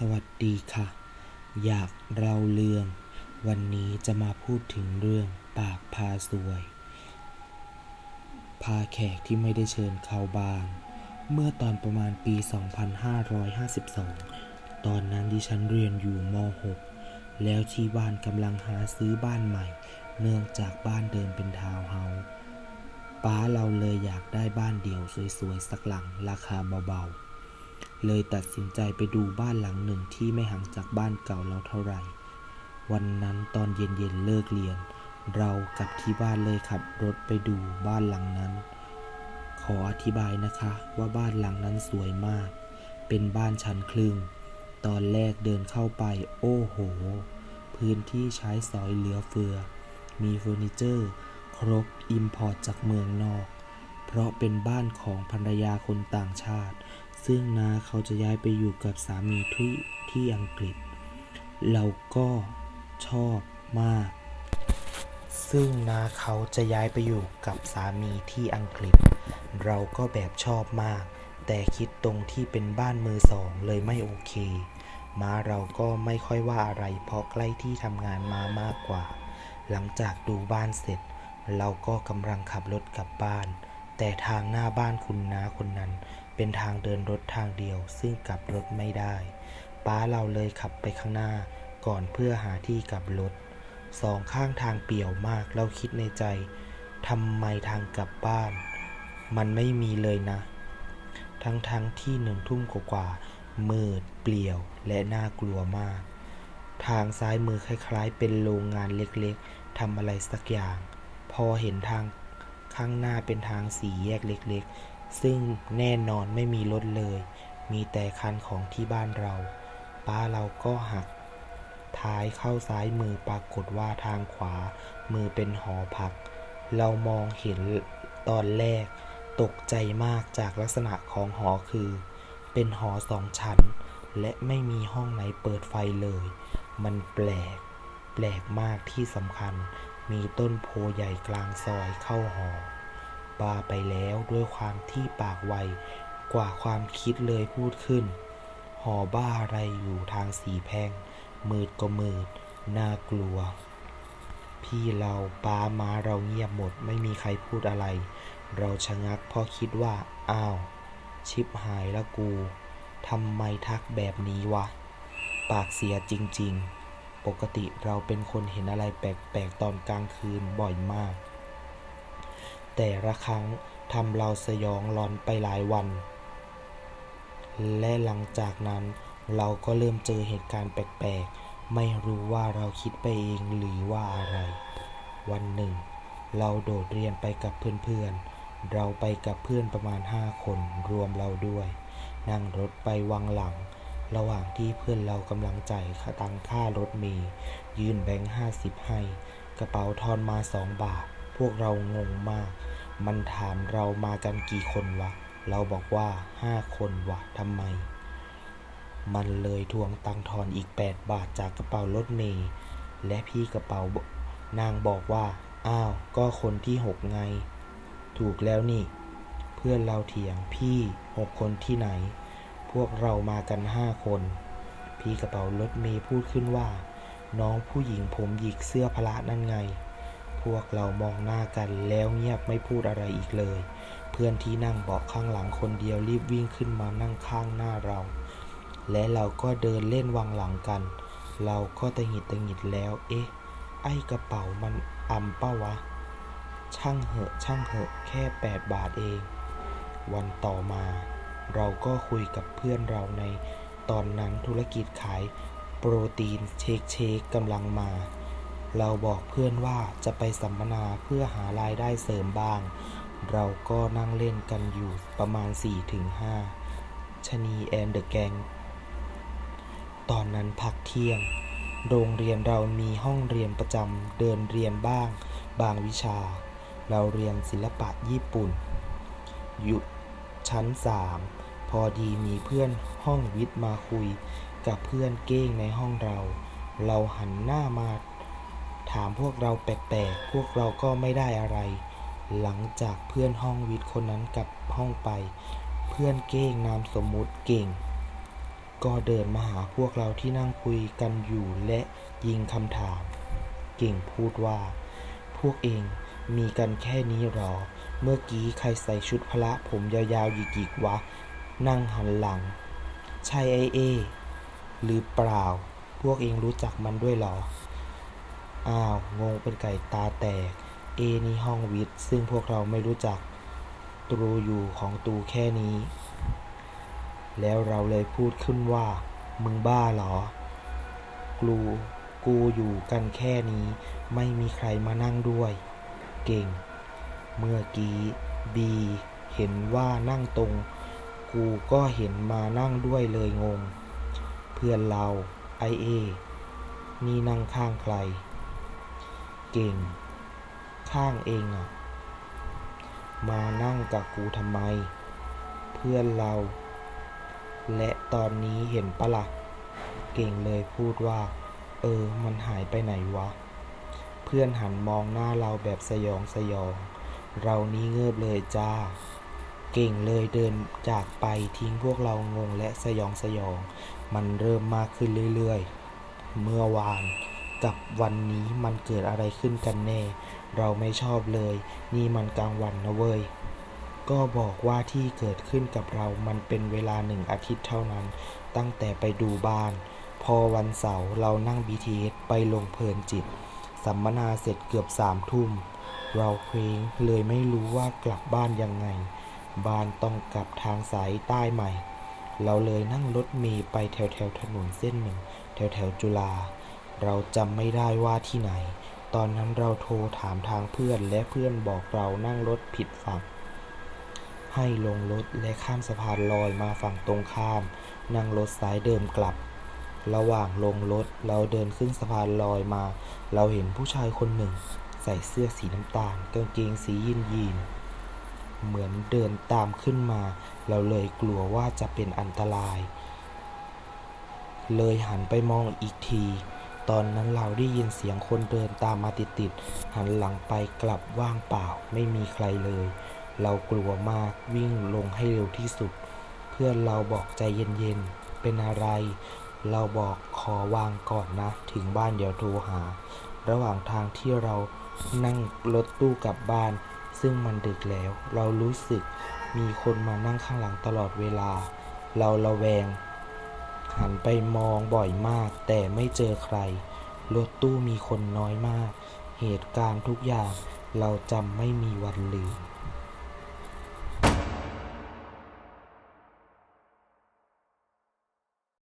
สวัสดีค่ะ อยากเล่าเรื่อง วันนี้จะมาพูดถึงเรื่องปากพาสวย พาแขกที่ไม่ได้เชิญเข้าบ้าน เมื่อตอนประมาณปี 2552 ตอนนั้นดิฉันเรียนอยู่ม .6 แล้วที่บ้านกำลังหาซื้อบ้านใหม่ เนื่องจากบ้านเดิมเป็นทาวน์เฮาส์ป้าเราเลยอยากได้บ้านเดี่ยวสวยๆ สักหลังราคาเบาๆ เลยตัดสินใจไปดูบ้านหลังหนึ่งที่ไม่ห่างจากบ้านเก่าเราเท่าไหร่ วันนั้นตอนเย็นๆเลิกเรียน เรากลับที่บ้านเลยขับรถไปดูบ้านหลังนั้น ขออธิบายนะคะว่าบ้านหลังนั้นสวยมาก เป็นบ้านชั้นครึ่ง ตอนแรกเดินเข้าไป โอ้โห พื้นที่ใช้สอยเหลือเฟือ มีเฟอร์นิเจอร์ ครบอิมพอร์ตจากเมืองนอก เพราะเป็นบ้านของภรรยาคนต่างชาติ ซึ่งนาเขาจะย้ายไปอยู่กับสามีที่ที่อังกฤษ เราก็ชอบมาก ซึ่งนาเขาจะย้ายไปอยู่กับสามีที่อังกฤษ เราก็แบบชอบมาก แต่คิดตรงที่เป็นบ้านมือสองเลยไม่โอเคมาเราก็ไม่ค่อยว่าอะไรเพราะใกล้ที่ทำงานมามากกว่า หลังจากดูบ้านเสร็จ เราก็กำลังขับรถกลับบ้าน แต่ทางหน้าบ้านคุณนาคนนั้น เป็นทางเดินรถทางเดียวซึ่งกลับรถไม่ได้ ป้าเราเลยขับไปข้างหน้าก่อนเพื่อหาที่กลับรถ สองข้างทางเปี่ยวมากเราคิดในใจทำไมทางกลับบ้าน มันไม่มีเลยนะ ทั้งทั้งที่หนึ่งทุ่มกว่ามืดเปลี่ยวและน่ากลัวมาก ทางซ้ายมือคล้ายๆ เป็นโรงงานเล็กๆทำอะไรสักอย่าง พอเห็นทางข้างหน้าเป็นทางสี่แยกเล็กๆ ซึ่งแน่นอนไม่มีรถเลย มีแต่คันของที่บ้านเรา ป้าเราก็หัก ท้ายเข้าซ้ายมือปรากฏว่าทางขวา มือเป็นหอพัก เรามองเห็นตอนแรก ตกใจมากจากลักษณะของหอคือ เป็นหอสองชั้น และไม่มีห้องไหนเปิดไฟเลย มันแปลก แปลกมากที่สำคัญ มีต้นโพใหญ่กลางซอยเข้าหอ บาไปแล้วด้วยความที่ปากไวกว่าความคิดเลยพูดขึ้น หอบ้าอะไรอยู่ทางสีแพง มืดก็มืด น่ากลัว พี่เราป้ามาเราเงียบหมดไม่มีใครพูดอะไร เราชะงักเพราะคิดว่า อ้าว ชิบหายละกูทำไมทักแบบนี้วะ ปากเสียจริง ๆ ปกติเราเป็นคนเห็นอะไรแปลก ๆ ตอนกลางคืนบ่อยมาก แต่ละครั้งทำเราสยองหลอนไปหลายวัน และหลังจากนั้นเราก็เริ่มเจอเหตุการณ์แปลกๆ ไม่รู้ว่าเราคิดไปเองหรือว่าอะไร วันหนึ่ง เราโดดเรียนไปกับเพื่อนๆ เราไปกับเพื่อนประมาณห้าคนรวมเราด้วย นั่งรถไปวังหลัง ระหว่างที่เพื่อนเรากำลังจ่ายค่าตังค่ารถเมล์ยื่นแบงค์ห้าสิบให้ กระเป๋าทอนมาสองบาท พวกเรางงมาก มันถามเรามากันกี่คนวะ เราบอกว่าห้าคนวะทำไม มันเลยทวงตังทอนอีก 8 บาทจากกระเป๋ารถเมล์และพี่กระเป๋านางบอกว่า อ้าว ก็คนที่หกไง ถูกแล้วนี่ เพื่อนเราเถียงพี่หกคนที่ไหน พวกเรามากันห้าคน พี่กระเป๋ารถเมล์พูดขึ้นว่า น้องผู้หญิงผมหยิกเสื้อพละนั่นไง พวกเรามองหน้ากันแล้วเงียบไม่พูดอะไรอีกเลย เพื่อนที่นั่งเบาะข้างหลังคนเดียวรีบวิ่งขึ้นมานั่งข้างหน้าเรา และเราก็เดินเล่นวังหลังกัน เราก็ตะหงิดตะหงิดแล้ว เอ๊ะ ไอ้กระเป๋ามันอ่ำเป้าวะ ช่างเหอะช่างเหอะแค่แปดบาทเอง วันต่อมา เราก็คุยกับเพื่อนเราในตอนนั้นธุรกิจขายโปรตีนเชคเชคกำลังมา เราบอกเพื่อนว่าจะไปสัมมนาเพื่อหารายได้เสริมบ้าง เราก็นั่งเล่นกันอยู่ประมาณ 4-5ชนีแอนเดอะแกง ตอนนั้นพักเที่ยง โรงเรียนเรามีห้องเรียนประจำเดินเรียนบ้าง บางวิชา เราเรียนศิลปะญี่ปุ่น อยู่ชั้นสามพอดีมีเพื่อนห้องวิทย์มาคุยกับเพื่อนเก้งในห้องเรา เราหันหน้ามา ถามพวกเราแปลกๆ พวกเราก็ไม่ได้อะไร หลังจากเพื่อนห้องวิทย์คนนั้นกลับห้องไป เพื่อนเก้งนามสมมุติเก่ง ก็เดินมาหาพวกเราที่นั่งคุยกันอยู่และยิงคำถาม เก่งพูดว่า พวกเองมีกันแค่นี้หรอ เมื่อกี้ใครใส่ชุดพละผมยาวๆหยิกๆวะ นั่งหันหลัง ใช่ไอเอ หรือเปล่า พวกเองรู้จักมันด้วยหรอ อ้าว งงเป็นไก่ตาแตก เอนี่ห้องวิทย์ ซึ่งพวกเราไม่รู้จัก ตรูอยู่ของตูแค่นี้ แล้วเราเลยพูดขึ้นว่า มึงบ้าเหรอ กลู กูอยู่กันแค่นี้ ไม่มีใครมานั่งด้วย เก่ง เมื่อกี้บีเห็นว่านั่งตรง กูก็เห็นมานั่งด้วยเลยงง เพื่อนเราไอเอ นี่นั่งข้างใคร เก่ง ข้างเองอะมานั่งกับกูทำไม เพื่อนเรา และตอนนี้เห็นปะละ่ะ เก่งเลยพูดว่า เออ มันหายไปไหนวะ เพื่อนหันมองหน้าเราแบบสยองสยอง เรานี้เงือบเลยจ้า เก่งเลยเดินจากไปทิ้งพวกเรางงและสยองสยอง มันเริ่มมากขึ้นเรื่อยๆ เมื่อวาน กับวันนี้มันเกิดอะไรขึ้นกันแน่ เราไม่ชอบเลย นี่มันกลางวันนะเว้ย ก็บอกว่าที่เกิดขึ้นกับเรามันเป็นเวลาหนึ่งอาทิตย์เท่านั้น ตั้งแต่ไปดูบ้าน พอวันเสาร์เรานั่ง BTS ไปลงเพลินจิต สัมมนาเสร็จเกือบสามทุ่ม เราเคว้งเลยไม่รู้ว่ากลับบ้านยังไง บ้านต้องกลับทางสายใต้ใหม่ เราเลยนั่งรถเมล์ไปแถวแถวถนนเส้นหนึ่ง แถวแถวจุฬา เราจำไม่ได้ว่าที่ไหน ตอนนั้นเราโทรถามทางเพื่อนและเพื่อนบอกเรานั่งรถผิดฝั่ง ให้ลงรถและข้ามสะพานลอยมาฝั่งตรงข้าม นั่งรถสายเดิมกลับ ระหว่างลงรถเราเดินขึ้นสะพานลอยมา เราเห็นผู้ชายคนหนึ่ง ใส่เสื้อสีน้ำตาลกางเกงสียีนยีนเหมือนเดินตามขึ้นมา เราเลยกลัวว่าจะเป็นอันตราย เลยหันไปมองอีกที ตอนนั้นเราได้ยินเสียงคนเดินตามมาติดๆหันหลังไปกลับว่างเปล่าไม่มีใครเลย เรากลัวมากวิ่งลงให้เร็วที่สุด เพื่อนเราบอกใจเย็นๆ เป็นอะไร เราบอกขอวางก่อนนะ ถึงบ้านเดี๋ยวโทรหา ระหว่างทางที่เรานั่งรถตู้กลับบ้าน ซึ่งมันดึกแล้ว เรารู้สึกมีคนมานั่งข้างหลังตลอดเวลา เราระแวง หันไปมองบ่อยมากแต่ไม่เจอใคร รถตู้มีคนน้อยมาก เหตุการณ์ทุกอย่างเราจำไม่มีวันลืม